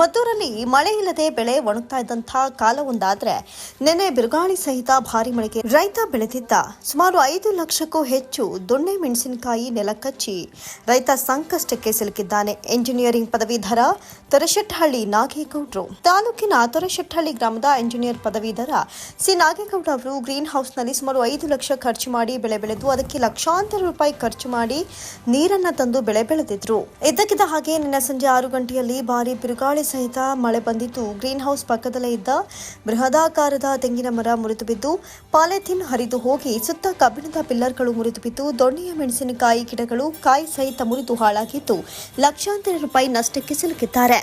ಮದ್ದೂರಲ್ಲಿ ಮಳೆ ಇಲ್ಲದೆ ಬೆಳೆ ಒಣಗ್ತಾ ಇದ್ದಂತಹ ಕಾಲ ಒಂದಾದ್ರೆ ನೆನೆ ಬಿರುಗಾಳಿ ಸಹಿತ ಭಾರಿ ಮಳೆಗೆ ರೈತ ಬೆಳೆದಿದ್ದ ಸುಮಾರು ಐದು ಲಕ್ಷಕ್ಕೂ ಹೆಚ್ಚು ದೊಣ್ಣೆ ಮೆಣಸಿನಕಾಯಿ ನೆಲಕಚ್ಚಿ ರೈತ ಸಂಕಷ್ಟಕ್ಕೆ ಸಿಲುಕಿದ್ದಾನೆ. ಎಂಜಿನಿಯರಿಂಗ್ ಪದವೀಧರ ತೊರೆಶೆಟ್ಟಹಳ್ಳಿ ನಾಗೇಗೌಡರು. ತಾಲೂಕಿನ ತೊರೆಶೆಟ್ಟಹಳ್ಳಿ ಗ್ರಾಮದ ಎಂಜಿನಿಯರ್ ಪದವೀಧರ ಸಿ ನಾಗೇಗೌಡ ಅವರು ಗ್ರೀನ್ ಹೌಸ್ನಲ್ಲಿ ಸುಮಾರು ಐದು ಲಕ್ಷ ಖರ್ಚು ಮಾಡಿ ಬೆಳೆ ಬೆಳೆದು ಅದಕ್ಕೆ ಲಕ್ಷಾಂತರ ರೂಪಾಯಿ ಖರ್ಚು ಮಾಡಿ ನೀರನ್ನ ತಂದು ಬೆಳೆ ಬೆಳೆದಿದ್ರು. ಇದ್ದಕ್ಕಿದ್ದ ಹಾಗೆ ನಿನ್ನೆ ಸಂಜೆ ಆರು ಗಂಟೆಯಲ್ಲಿ ಭಾರಿ ಬಿರುಗಾಳಿ ಸಹಿತ ಮಳೆ ಬಂದಿದ್ದು. ಗ್ರೀನ್ ಹೌಸ್ ಪಕ್ಕದಲ್ಲೇ ಇದ್ದ ಬೃಹದಾಕಾರದ ತೆಂಗಿನ ಮರ ಮುರಿದು ಬಿದ್ದು ಪಾಲಿಥಿನ್ ಹರಿದು ಹೋಗಿ ಸುತ್ತ ಕಬ್ಬಿಣದ ಪಿಲ್ಲರ್ಗಳು ಮುರಿದು ಬಿದ್ದು ದೊಣ್ಣೆಯ ಮೆಣಸಿನಕಾಯಿ ಗಿಡಗಳು ಕಾಯಿ ಸಹಿತ ಮುರಿದು ಹಾಳಾಗಿದ್ದು, ಲಕ್ಷಾಂತರ ರೂಪಾಯಿ ನಷ್ಟಕ್ಕೆ ಸಿಲುಕಿದ್ದಾರೆ.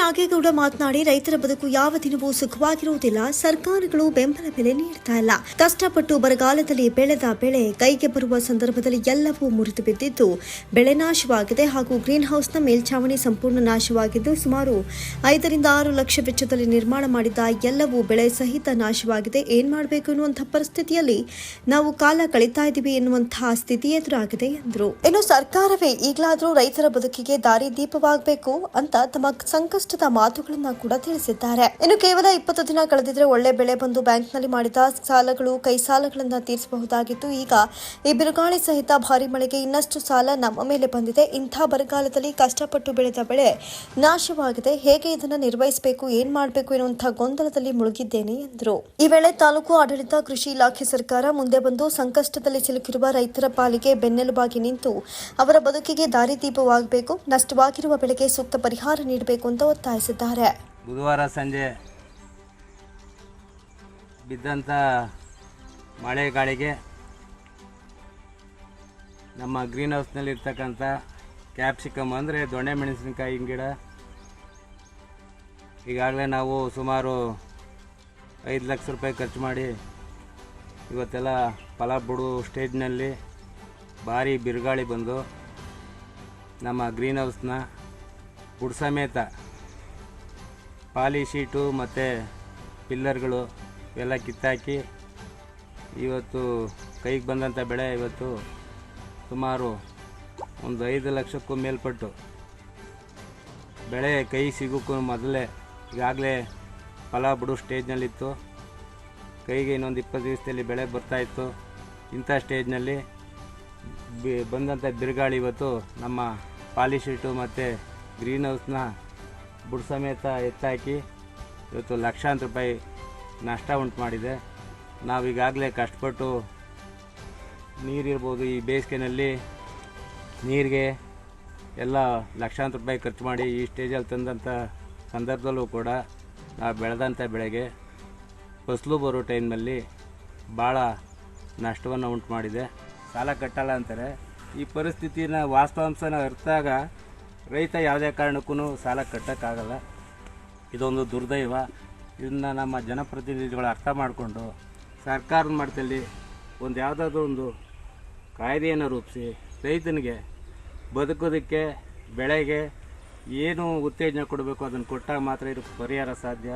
ನಾಗೇಗೌಡ ಮಾತನಾಡಿ, ರೈತರ ಬದುಕು ಯಾವ ದಿನವೂ ಸುಖವಾಗಿರುವುದಿಲ್ಲ. ಸರ್ಕಾರಗಳು ಬೆಂಬಲ ಬೆಲೆ ನೀಡ್ತಾ ಇಲ್ಲ. ಕಷ್ಟಪಟ್ಟು ಬರಗಾಲದಲ್ಲಿ ಬೆಳೆದ ಬೆಳೆ ಕೈಗೆ ಬರುವ ಸಂದರ್ಭದಲ್ಲಿ ಎಲ್ಲವೂ ಮುರಿದು ಬಿದ್ದಿದ್ದು ಬೆಳೆ ನಾಶವಾಗಿದೆ ಹಾಗೂ ಗ್ರೀನ್ ಹೌಸ್ನ ಮೇಲ್ಛಾವಣಿ ಸಂಪೂರ್ಣ ನಾಶವಾಗಿದ್ದು, ಸುಮಾರು ಐದರಿಂದ ಆರು ಲಕ್ಷ ವೆಚ್ಚದಲ್ಲಿ ನಿರ್ಮಾಣ ಮಾಡಿದ್ದ ಎಲ್ಲವೂ ಬೆಳೆ ಸಹಿತ ನಾಶವಾಗಿದೆ. ಏನ್ ಮಾಡಬೇಕು ಎನ್ನುವಂತಹ ಪರಿಸ್ಥಿತಿಯಲ್ಲಿ ನಾವು ಕಾಲ ಕಳೀತಾ ಇದ್ದೀವಿ ಎನ್ನುವಂತಹ ಸ್ಥಿತಿ ಎದುರಾಗಿದೆ ಎಂದರು. ಇನ್ನು ಸರ್ಕಾರವೇ ಈಗಲಾದರೂ ರೈತರ ಬದುಕಿಗೆ ದಾರಿ ದೀಪವಾಗಬೇಕು ಅಂತ ತಮ್ಮ ಸಂಕಷ್ಟದ ಮಾತುಗಳನ್ನ ಕೂಡ ತಿಳಿಸಿದ್ದಾರೆ. ಇನ್ನು ಕೇವಲ ಇಪ್ಪತ್ತು ದಿನ ಕಳೆದಿದ್ರೆ ಒಳ್ಳೆ ಬೆಳೆ ಬಂದು ಬ್ಯಾಂಕ್ನಲ್ಲಿ ಮಾಡಿದ ಸಾಲಗಳು ಕೈ ಸಾಲಗಳನ್ನ ತೀರಿಸಬಹುದಾಗಿತ್ತು. ಈಗ ಈ ಬಿರುಗಾಳಿ ಸಹಿತ ಭಾರಿ ಮಳೆಗೆ ಇನ್ನಷ್ಟು ಸಾಲ ನಮ್ಮ ಮೇಲೆ ಬಂದಿದೆ. ಇಂಥ ಬರಗಾಲದಲ್ಲಿ ಕಷ್ಟಪಟ್ಟು ಬೆಳೆದ ಬೆಳೆ ನಾಶವಾಗಿದೆ. ಹೇಗೆ ಇದನ್ನ ನಿರ್ವಹಿಸಬೇಕು, ಏನ್ ಮಾಡಬೇಕು ಎನ್ನುವಂತಹ ಗೊಂದಲದಲ್ಲಿ ಮುಳುಗಿದ್ದೇನೆ ಎಂದರು. ಈ ವೇಳೆ ತಾಲೂಕು ಆಡಳಿತ, ಕೃಷಿ ಇಲಾಖೆ ಸರ್ಕಾರ ಮುಂದೆ ಬಂದು ಸಂಕಷ್ಟದಲ್ಲಿ ಸಿಲುಕಿರುವ ರೈತರ ಪಾಲಿಗೆ ಬೆನ್ನೆಲುಬಾಗಿ ನಿಂತು ಅವರ ಬದುಕಿಗೆ ದಾರಿದೀಪವಾಗಬೇಕು ನಷ್ಟವಾಗಿರುವ ಬೆಳೆಗೆ ಸೂಕ್ತ ಪರಿಹಾರ ನೀಡಬೇಕು ಅಂತ ಒತ್ತಾಯಿಸಿದ್ದಾರೆ. ಬುಧವಾರ ಸಂಜೆ ಬಿದ್ದಂಥ ಮಳೆ ಗಾಳಿಗೆ ನಮ್ಮ ಗ್ರೀನ್ ಹೌಸ್ನಲ್ಲಿ ಇರ್ತಕ್ಕಂಥ ಕ್ಯಾಪ್ಸಿಕಮ್ ಅಂದರೆ ದೊಣ್ಣೆ ಮೆಣಸಿನಕಾಯಿ ಗಿಡ. ಈಗಾಗಲೇ ನಾವು ಸುಮಾರು ಐದು ಲಕ್ಷ ರೂಪಾಯಿ ಖರ್ಚು ಮಾಡಿ ಇವತ್ತೆಲ್ಲ ಫಲ ಬಿಡು ಸ್ಟೇಜ್ನಲ್ಲಿ ಭಾರಿ ಬಿರುಗಾಳಿ ಬಂದು ನಮ್ಮ ಗ್ರೀನ್ ಹೌಸ್ನ ಗುಡ್ ಸಮೇತ ಪಾಲಿ ಶೀಟು ಮತ್ತು ಪಿಲ್ಲರ್ಗಳು ಎಲ್ಲ ಕಿತ್ತಾಕಿ ಇವತ್ತು ಕೈಗೆ ಬಂದಂಥ ಬೆಳೆ ಇವತ್ತು ಸುಮಾರು ಒಂದು ಐದು ಲಕ್ಷಕ್ಕೂ ಮೇಲ್ಪಟ್ಟು. ಬೆಳೆ ಕೈ ಸಿಗೋಕ್ಕೂ ಮೊದಲೇ ಈಗಾಗಲೇ ಫಲ ಬಿಡೋ ಸ್ಟೇಜ್ನಲ್ಲಿತ್ತು. ಕೈಗೆ ಇನ್ನೊಂದು ಇಪ್ಪತ್ತು ದಿವಸದಲ್ಲಿ ಬೆಳೆ ಬರ್ತಾಯಿತ್ತು ಇಂಥ ಸ್ಟೇಜ್ನಲ್ಲಿ ಬಿ ಬಂದಂಥ ಬಿರುಗಾಳಿ ಇವತ್ತು ನಮ್ಮ ಪಾಲಿಶೀಟು ಮತ್ತು ಗ್ರೀನ್ ಹೌಸ್ನ ಬುಡ ಸಮೇತ ಎತ್ತಾಕಿ ಇವತ್ತು ಲಕ್ಷಾಂತರ ರೂಪಾಯಿ ನಷ್ಟ ಉಂಟು ಮಾಡಿದೆ. ನಾವೀಗಾಗಲೇ ಕಷ್ಟಪಟ್ಟು ನೀರಿರ್ಬೋದು, ಈ ಬೇಸಿಗೆನಲ್ಲಿ ನೀರಿಗೆ ಎಲ್ಲ ಲಕ್ಷಾಂತರ ರೂಪಾಯಿ ಖರ್ಚು ಮಾಡಿ ಈ ಸ್ಟೇಜಲ್ಲಿ ತಂದಂಥ ಸಂದರ್ಭದಲ್ಲೂ ಕೂಡ ನಾವು ಬೆಳೆದಂಥ ಬೆಳೆಗೆ ಫಸಲು ಬರೋ ಟೈಮಲ್ಲಿ ಭಾಳ ನಷ್ಟವನ್ನು ಉಂಟು ಮಾಡಿದೆ. ಸಾಲ ಕಟ್ಟಲ್ಲ ಅಂತಾರೆ. ಈ ಪರಿಸ್ಥಿತಿನ ವಾಸ್ತವಾಂಶನ ಅರ್ಥಾಗ ರೈತ ಯಾವುದೇ ಕಾರಣಕ್ಕೂ ಸಾಲ ಕಟ್ಟೋಕ್ಕಾಗಲ್ಲ. ಇದೊಂದು ದುರ್ದೈವ. ಇದನ್ನು ನಮ್ಮ ಜನಪ್ರತಿನಿಧಿಗಳು ಅರ್ಥ ಮಾಡಿಕೊಂಡು ಸರ್ಕಾರದ ಮಟ್ಟದಲ್ಲಿ ಒಂದು ಯಾವುದಾದ್ರೂ ಒಂದು ಕಾಯ್ದೆಯನ್ನು ರೂಪಿಸಿ ರೈತನಿಗೆ ಬದುಕೋದಕ್ಕೆ ಬೆಳೆಗೆ ಏನು ಉತ್ತೇಜನ ಕೊಡಬೇಕು ಅದನ್ನು ಕೊಟ್ಟಾಗ ಮಾತ್ರ ಇದಕ್ಕೆ ಪರಿಹಾರ ಸಾಧ್ಯ.